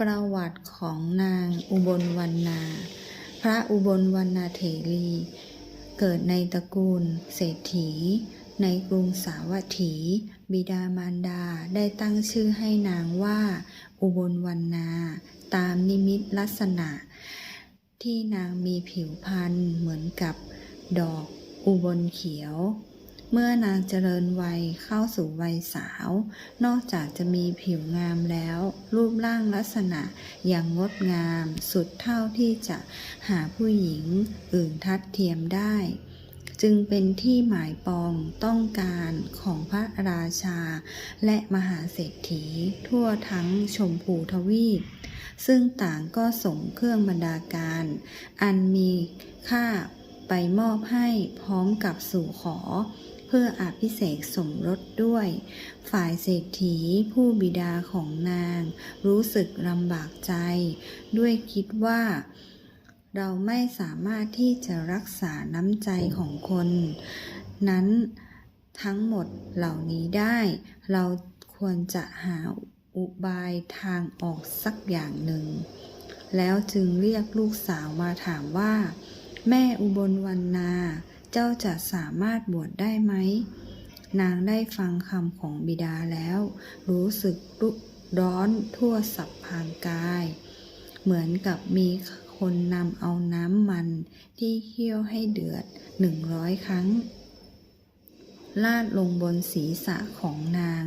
ประวัติของนางอุบลวรรณา พระอุบลวรรณาเถรี เกิดในตระกูลเศรษฐี ในกรุงสาวัตถี บิดามารดาได้ตั้งชื่อให้นางว่า อุบลวรรณา ตามนิมิตลักษณะ ที่นางมีผิวพรรณเหมือนกับดอกอุบลเขียว เมื่อนางเจริญวัยเข้าสู่วัยสาว นอกจากจะมีผิวงามแล้ว รูปร่างลักษณะอย่างงดงาม สุดเท่าที่จะหาผู้หญิงอื่นทัดเทียมได้ จึงเป็นที่หมายปองต้องการของพระราชา และมหาเศรษฐีทั่วทั้งชมพูทวีป ซึ่งต่างก็ส่งเครื่องบรรดาการ อันมีค่าไปมอบให้พร้อมกับสู่ขอ เพื่ออภิเษกสมรสด้วย ฝ่ายเศรษฐีผู้บิดาของนาง รู้สึกลำบากใจ ด้วยคิดว่า เราไม่สามารถที่จะรักษาน้ำใจของคน นั้นทั้งหมดเหล่านี้ได้ เราควรจะหาอุบายทางออกสักอย่างหนึ่ง แล้วจึงเรียกลูกสาวมาถามว่า แม่อุบลวรรณา เจ้าจะสามารถบวชได้ไหม นางได้ฟังคำของบิดาแล้ว รู้สึกรุร้อนทั่วสับพางกาย เหมือนกับมีคนนำเอาน้ำมันที่เคี่ยวให้เดือดหนึ่งร้อยครั้งลาดลงบนศีรษะของนาง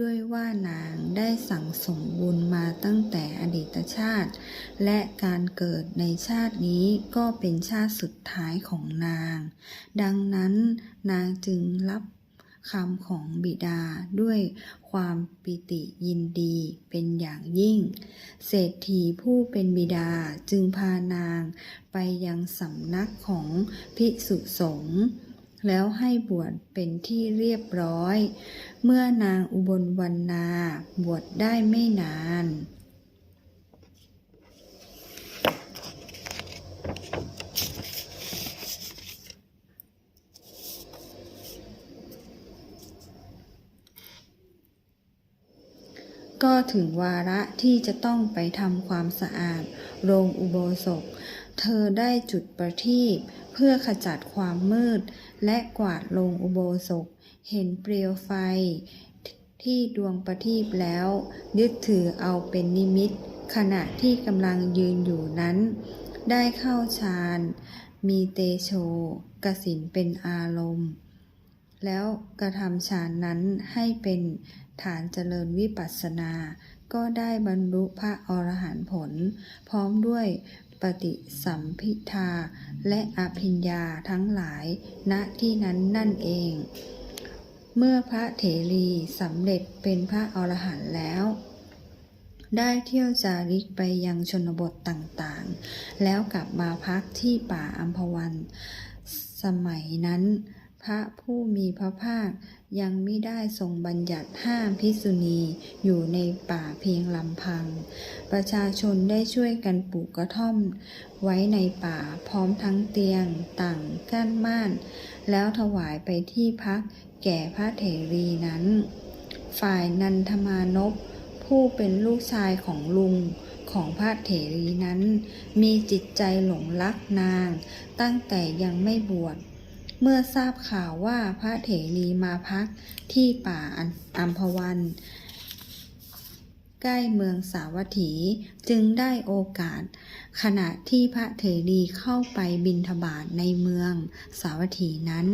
ด้วยว่านางได้สั่งสมบุญมาตั้งแต่อดีตชาติ และการเกิดในชาตินี้ก็เป็นชาติสุดท้ายของนาง ดังนั้นนางจึงรับคำของบิดาด้วยความปิติยินดีเป็นอย่างยิ่ง เศรษฐีผู้เป็นบิดาจึงพานางไปยังสำนักของภิกษุสงฆ์ แล้วให้บวชเป็นที่เรียบร้อย เมื่อนางอุบลวรรณาบวชได้ไม่นานก็ถึงวาระที่จะต้องไปทำความสะอาด โรงอุโบสถ เธอได้จุดประทีป เพื่อขจัดความมืด และกวาดโรงอุโบสถ เห็นเปลวไฟ ที่ดวงประทีปแล้ว ยึดถือเอาเป็นนิมิต ขณะที่กำลังยืนอยู่นั้น ได้เข้าฌานมีเตโชกสินเป็นอารมณ์ แล้วกระทำฌานนั้นให้เป็นฐานเจริญวิปัสสนา ก็ได้บรรลุพระอรหันต์ผล พร้อมด้วย ปฏิสัมพิทา และอภิญญาทั้งหลายณที่นั้นนั่นเอง เมื่อพระเถรีสำเร็จเป็นพระอรหันต์แล้วได้เที่ยวจาริกไปยังชนบทต่างๆ แล้วกลับมาพักที่ป่าอัมพวัน สมัยนั้น พระผู้มีพระภาค ยังไม่ได้ทรงบัญญัติห้ามภิษุณีอยู่ในป่าเพียงลำพัง ประชาชนได้ช่วยกันปลูกกระท่อม ไว้ในป่าพร้อมทั้งเตียง ต่างกั้นม่าน แล้วถวายไปที่พักแก่พระเถรีนั้น ฝ่ายนันทมานพผู้เป็นลูกชายของลุงของพระเถรีนั้น มีจิตใจหลงรักนาง ตั้งแต่ยังไม่บวช เมื่อทราบข่าวว่าพระเถรีมาพักที่ป่าอัมพวัน ใกล้เมืองสาวัตถีจึงได้โอกาส ขณะที่พระเถรีเข้าไปบินทบาทในเมืองสาวัตถีนั้น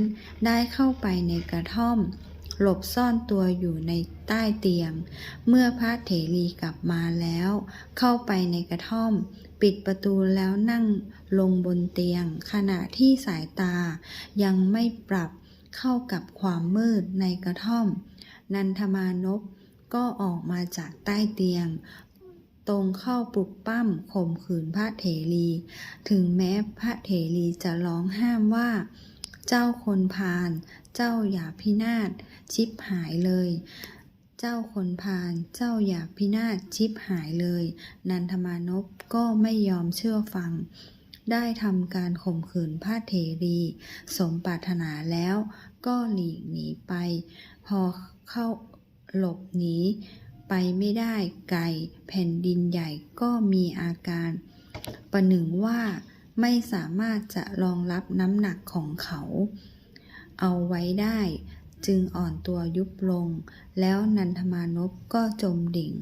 ได้เข้าไปในกระท่อม หลบซ่อนตัวอยู่ในใต้เตียง เมื่อพระเถรีกลับมาแล้ว เข้าไปในกระท่อม ปิดประตูแล้วนั่งลงบนเตียง ขณะที่สายตายังไม่ปรับเข้ากับความมืดในกระท่อม นันทมานพก็ออกมาจากใต้เตียง ตรงเข้าปลุกปั้มข่มขืนพระเถรี ถึงแม้พระเถรีจะร้องห้ามว่า เจ้าคนพาลเจ้าอย่าพินาศชิบหายเลย เจ้าคนพาลเจ้าอย่าพินาศชิบหายเลย นันทมานพก็ไม่ยอมเชื่อฟัง ได้ทำการข่มขืนพระเถรี สมปรารถนาแล้วก็หลีกหนีไป พอเข้าหลบหนีไปไม่ได้ไกลแผ่นดินใหญ่ก็มีอาการ ประหนึ่งว่าไม่สามารถจะรองรับน้ำหนักของเขา เอาไว้ได้ จึงอ่อนตัวยุบลง แล้วนันทมานพก็จมดิ่ง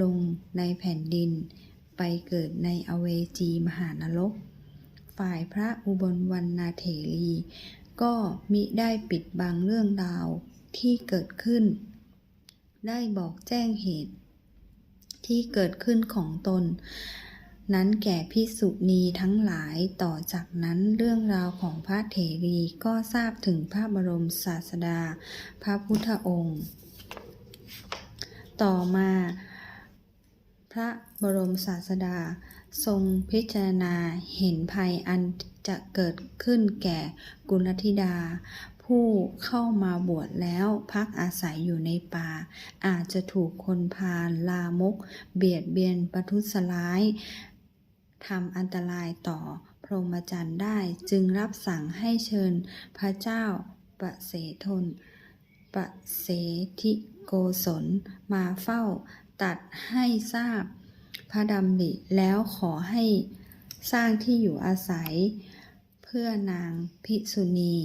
ลงในแผ่นดิน ไปเกิดในอเวจีมหานรก ฝ่ายพระอุบลวรรณเถรี ก็มิได้ปิดบังเรื่องราวที่เกิดขึ้น ได้บอกแจ้งเหตุ ที่เกิดขึ้นของตน นั้นแก่พิสุณีทั้งหลายต่อจากนั้นเรื่องราวของพระเถรีก็ทราบถึงพระบรมศาสดา พระพุทธองค์ ต่อมา พระบรมศาสดา ทรงพิจารณาเห็นภัยอันจะเกิดขึ้นแก่กุลธิดา ผู้เข้ามาบวชแล้วพักอาศัยอยู่ในป่า อาจจะถูกคนพาลลามก เบียดเบียนประทุษร้าย ทำอันตรายต่อพรหมจรรย์ได้จึงรับสั่งให้เชิญพระเจ้าปะเสทนปะเสธิโกศลมาเฝ้าตัดให้ทราบพระดำริแล้วขอให้สร้างที่อยู่อาศัย เพื่อนางภิกษุณี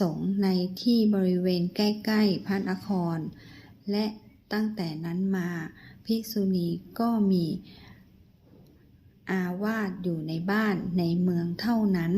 สงในที่บริเวณใกล้ ๆพระนคร และตั้งแต่นั้นมาภิกษุณีก็มี อาวาสอยู่ในบ้านในเมืองเท่านั้น